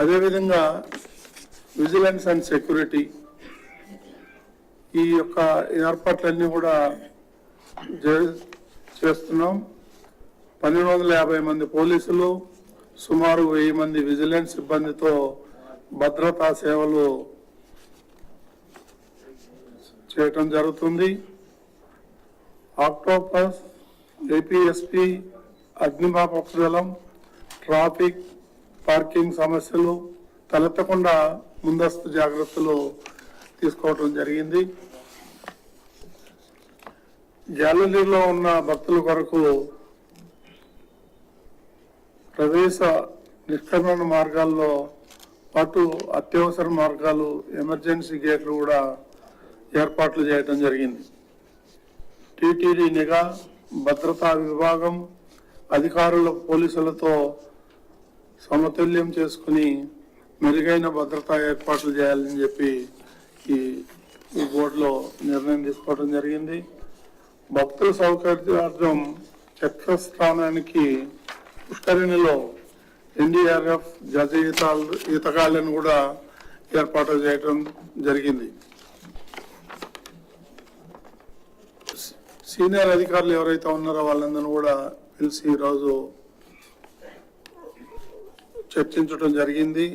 అదేవిధంగా vigilance and security ఈ యొక్క ఏర్పాట్లన్నీ కూడా జ- చేస్తున్నాం. పన్నెండు వందల యాభై మంది పోలీసులు సుమారు వెయ్యి మంది విజిలెన్స్ సిబ్బందితో భద్రతా సేవలు చేయటం జరుగుతుంది. ఆక్టోపస్ ఏపీఎస్పి అగ్నిమాపక దళం ట్రాఫిక్ పార్కింగ్ సమస్యలు తలెత్తకుండా ముందస్తు జాగ్రత్తలు తీసుకోవటం జరిగింది. గ్యాలరీలో ఉన్న భక్తుల కొరకు ప్రవేశ నిష్క్రమణ మార్గాల్లో పాటు అత్యవసర మార్గాలు ఎమర్జెన్సీ గేట్లు కూడా ఏర్పాట్లు చేయడం జరిగింది. టీటీడీ నిఘా భద్రతా విభాగం అధికారుల పోలీసులతో సమతుల్యం చేసుకుని మెరుగైన భద్రతా ఏర్పాట్లు చేయాలని చెప్పి ఈ ఈ బోర్డులో నిర్ణయం తీసుకోవడం జరిగింది. భక్తుల సౌకర్యార్థం చక్రస్థానానికి పుష్కరిణిలో ఎన్డీఆర్ఎఫ్ జత ఈతాలు కూడా ఏర్పాటు చేయటం జరిగింది. సీనియర్ అధికారులు ఎవరైతే ఉన్నారో వాళ్ళందరూ కూడా పిలిచి ఈరోజు చర్చించడం జరిగింది.